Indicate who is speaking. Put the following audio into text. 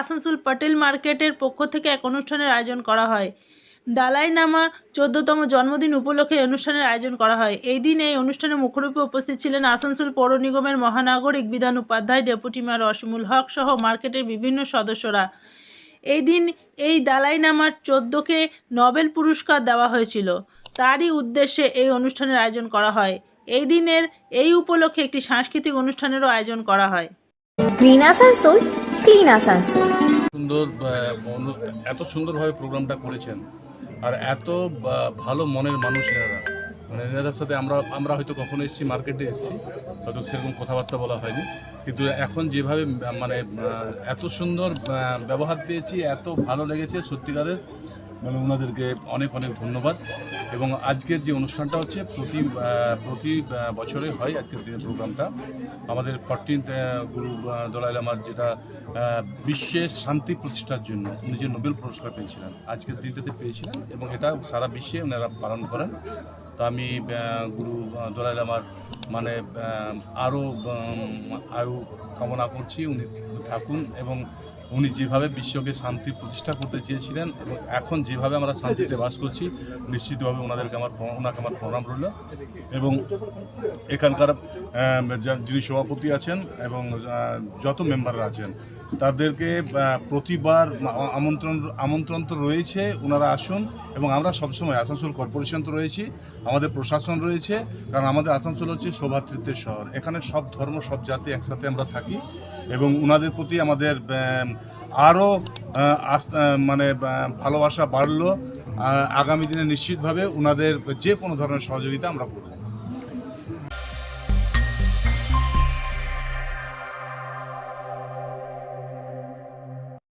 Speaker 1: আসানসোল পটেল মার্কেটের পক্ষ থেকে এক অনুষ্ঠানের আয়োজন করা হয়। দালাই নামা চোদ্দতম জন্মদিন উপলক্ষে অনুষ্ঠানের আয়োজন করা হয়। এই দিন এই অনুষ্ঠানে মুখরূপে উপস্থিত ছিলেন আসানসোল পৌর নিগমের মহানাগরিক বিধান উপাধ্যায় ডেপুটি মেয়র অসীমুল হক সহ মার্কেটের বিভিন্ন সদস্যরা। এই দিন এই দালাই নামার চোদ্দকে নোবেল পুরস্কার দেওয়া হয়েছিল। তারই উদ্দেশ্যে এই অনুষ্ঠানের আয়োজন করা হয়। এই দিনের এই উপলক্ষে একটি সাংস্কৃতিক অনুষ্ঠানেরও আয়োজন করা হয়।
Speaker 2: গ্রিন আসানসোল ক্লিন আসানসোল
Speaker 3: সুন্দর এত সুন্দরভাবে প্রোগ্রামটা করেছেন আর এত ভালো মনের মানুষ এনারা। মানে এনাদের সাথে আমরা আমরা হয়তো কখনো এসেছি, মার্কেটে এসেছি, হয়তো সেরকম কথাবার্তা বলা হয়নি। কিন্তু এখন যেভাবে মানে এত সুন্দর ব্যবহার পেয়েছি, এত ভালো লেগেছে সত্যিকারের মানে ওনাদেরকে অনেক অনেক ধন্যবাদ। এবং আজকের যে অনুষ্ঠানটা হচ্ছে প্রতি প্রতি বছরে হয় আজকের দিনের প্রোগ্রামটা। আমাদের ফরটিন গুরু দলাই লামার যেটা বিশ্বের শান্তি প্রতিষ্ঠার জন্য উনি যে নোবেল পুরস্কার পেয়েছিলেন, আজকের দিনটাতে পেয়েছিলেন এবং এটা সারা বিশ্বে ওনারা পালন করেন। তো আমি গুরু দলাই লামার মানে আরও আয়ু কামনা করছি উনি থাকুন এবং উনি যেভাবে বিশ্বকে শান্তি প্রতিষ্ঠা করতে চেয়েছিলেন এবং এখন যেভাবে আমরা শান্তিতে বাস করছি, নিশ্চিতভাবে ওনাদেরকে আমার ওনাকে আমার প্রণাম রইল এবং এখানকার যিনি সভাপতি আছেন এবং যত মেম্বাররা আছেন তাদেরকে প্রতিবার আমন্ত্রণ আমন্ত্রণ তো রয়েছে ওনারা আসুন এবং আমরা সবসময় আসানসোল কর্পোরেশন তো রয়েছি, আমাদের প্রশাসন রয়েছে, কারণ আমাদের আসানসোল হচ্ছে সৌভাতৃত্বের শহর। এখানে সব ধর্ম, সব জাতি একসাথে আমরা থাকি এবং ওনাদের প্রতি আমাদের আরও মানে ভালোবাসা বাড়লো আগামী দিনে নিশ্চিতভাবে ওনাদের যে কোনো ধরনের সহযোগিতা আমরা করব।